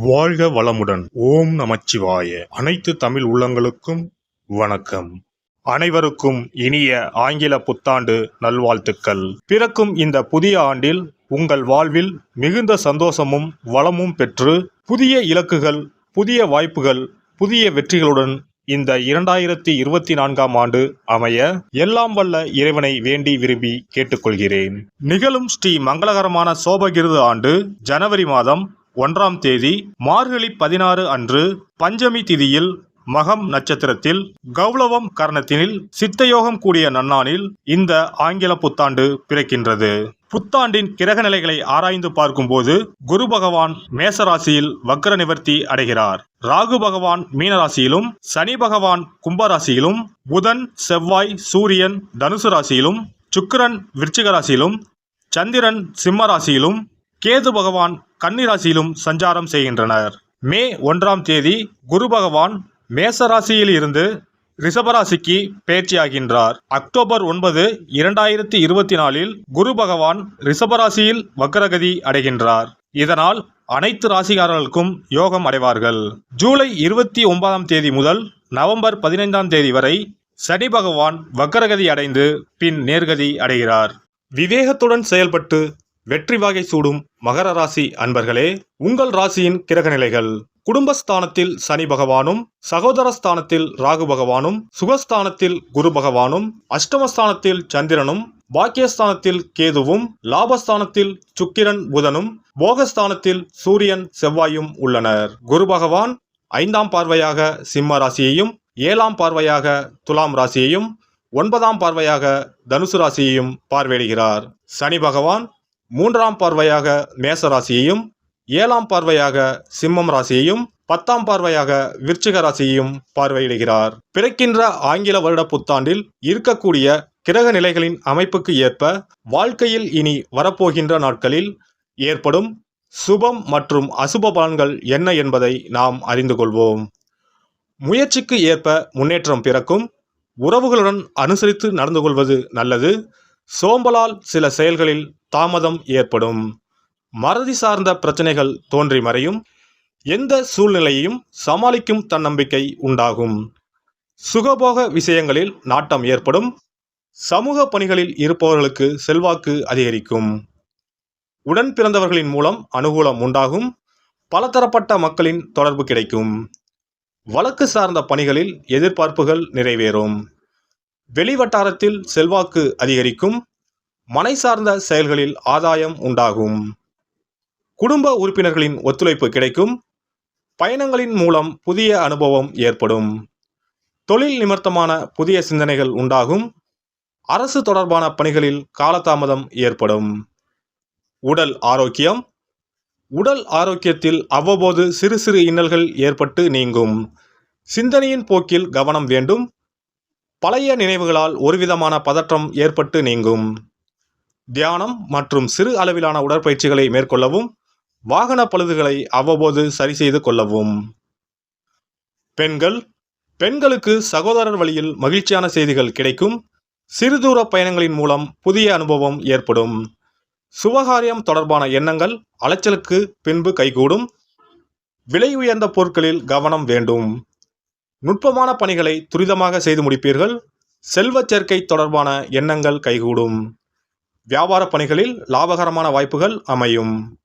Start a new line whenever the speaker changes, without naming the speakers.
வாழ்க வளமுடன். ஓம் நமச்சிவாய. அனைத்து தமிழ் உள்ளங்களுக்கும் வணக்கம். அனைவருக்கும் இனிய ஆங்கில புத்தாண்டு நல்வாழ்த்துக்கள். பிறக்கும் இந்த புதிய ஆண்டில் உங்கள் வாழ்வில் மிகுந்த சந்தோஷமும் வளமும் பெற்று புதிய இலக்குகள் புதிய வாய்ப்புகள் புதிய வெற்றிகளுடன் இந்த இரண்டாயிரத்தி இருபத்தி நான்காம் ஆண்டு அமைய எல்லாம் வல்ல இறைவனை வேண்டி விரும்பி கேட்டுக்கொள்கிறேன். நிகழும் ஸ்ரீ மங்களகரமான சோபகிருது ஆண்டு ஜனவரி மாதம் ஒன்றாம் தேதி மார்கழி பதினாறு அன்று பஞ்சமி திதியில் மகம் நட்சத்திரத்தில் கௌளவம் கர்ணத்தினில் சித்தயோகம் கூடிய நன்னானில் இந்த ஆங்கில புத்தாண்டு பிறக்கின்றது. புத்தாண்டின் கிரக நிலைகளை ஆராய்ந்து பார்க்கும்போது குரு பகவான் மேசராசியில் வக்ர நிவர்த்தி அடைகிறார். ராகு பகவான் மீனராசியிலும் சனி பகவான் கும்பராசியிலும் புதன் செவ்வாய் சூரியன் தனுசு ராசியிலும் சுக்கிரன் விருச்சிக ராசியிலும் சந்திரன் சிம்ம ராசியிலும் கேது பகவான் கன்னிராசியிலும் சஞ்சாரம் செய்கின்றனர். மே ஒன்றாம் தேதி குரு பகவான் மேசராசியில் இருந்து ரிஷபராசிக்கு பேச்சியாகின்றார். அக்டோபர் ஒன்பது இரண்டாயிரத்தி இருபத்தி நாலில் குரு பகவான் ரிஷபராசியில் வக்ரகதி அடைகின்றார். இதனால் அனைத்து ராசிகாரர்களுக்கும் யோகம் அடைவார்கள். ஜூலை இருபத்தி ஒன்பதாம் தேதி முதல் நவம்பர் பதினைந்தாம் தேதி வரை சனி பகவான் வக்ரகதி அடைந்து பின் நேர்கதி அடைகிறார். விவேகத்துடன் செயல்பட்டு வெற்றி வகை சூடும் மகர ராசி அன்பர்களே உங்கள் ராசியின் கிரக நிலைகள். குடும்பஸ்தானத்தில் சனி பகவானும் சகோதரஸ்தானத்தில் ராகு பகவானும் சுகஸ்தானத்தில் குரு பகவானும் அஷ்டமஸ்தானத்தில் சந்திரனும் பாக்கியஸ்தானத்தில் கேதுவும் லாபஸ்தானத்தில் சுக்கிரன் புதனும் போகஸ்தானத்தில் சூரியன் செவ்வாயும் உள்ளனர். குரு பகவான் ஐந்தாம் பார்வையாக சிம்ம ராசியையும் ஏழாம் பார்வையாக துலாம் ராசியையும் ஒன்பதாம் பார்வையாக தனுசு ராசியையும் பார்வையிடுகிறார். சனி பகவான் மூன்றாம் பார்வையாக மேச ராசியையும் ஏழாம் பார்வையாக சிம்மம் ராசியையும் பத்தாம் பார்வையாக விருச்சிக ராசியையும் பார்வையிடுகிறார். பிறக்கின்ற ஆங்கில வருட புத்தாண்டில் இருக்கக்கூடிய கிரக நிலைகளின் அமைப்புக்கு ஏற்ப வாழ்க்கையில் இனி வரப்போகின்ற நாட்களில் ஏற்படும் சுபம் மற்றும் அசுப பலன்கள் என்ன என்பதை நாம் அறிந்து கொள்வோம். முயற்சிக்கு ஏற்ப முன்னேற்றம் பிறக்கும் உறவுகளுடன் அனுசரித்து நடந்து கொள்வது நல்லது. சோம்பலால் சில செயல்களில் தாமதம் ஏற்படும். மறதி சார்ந்த பிரச்சனைகள் தோன்றி மறையும். எந்த சூழ்நிலையையும் சமாளிக்கும் தன்னம்பிக்கை உண்டாகும். சுகபோக விஷயங்களில் நாட்டம் ஏற்படும். சமூக பணிகளில் இருப்பவர்களுக்கு செல்வாக்கு அதிகரிக்கும். உடன் பிறந்தவர்களின் மூலம் அனுகூலம் உண்டாகும். பலதரப்பட்ட மக்களின் தொடர்பு கிடைக்கும். வழக்கு சார்ந்த பணிகளில் எதிர்பார்ப்புகள் நிறைவேறும். வெளிவட்டாரத்தில் செல்வாக்கு அதிகரிக்கும். மனை சார்ந்த செயல்களில் ஆதாயம் உண்டாகும். குடும்ப உறுப்பினர்களின் ஒத்துழைப்பு கிடைக்கும். பயணங்களின் மூலம் புதிய அனுபவம் ஏற்படும். தொழில் நிமித்தமான புதிய சிந்தனைகள் உண்டாகும். அரசு தொடர்பான பணிகளில் காலதாமதம் ஏற்படும். உடல் ஆரோக்கியம். உடல் ஆரோக்கியத்தில் அவ்வப்போது சிறு சிறு இன்னல்கள் ஏற்பட்டு நீங்கும். சிந்தனையின் போக்கில் கவனம் வேண்டும். பழைய நினைவுகளால் ஒருவிதமான பதற்றம் ஏற்பட்டு நீங்கும். தியானம் மற்றும் சிறு அளவிலான உடற்பயிற்சிகளை மேற்கொள்ளவும் வாகன பழுதுகளை அவ்வப்போது சரி செய்து கொள்ளவும். பெண்கள் பெண்களுக்கு சகோதரர் வழியில் மகிழ்ச்சியான செய்திகள் கிடைக்கும். சிறுதூர பயணங்களின் மூலம் புதிய அனுபவம் ஏற்படும். சுபகாரியம் தொடர்பான எண்ணங்கள் அலைச்சலுக்கு பின்பு கைகூடும். விலை உயர்ந்த பொருட்களில் கவனம் வேண்டும். நுட்பமான பணிகளை துரிதமாக செய்து முடிப்பீர்கள். செல்வச் சேர்க்கை தொடர்பான எண்ணங்கள் கைகூடும். வியாபார பணிகளில் லாபகரமான வாய்ப்புகள் அமையும்.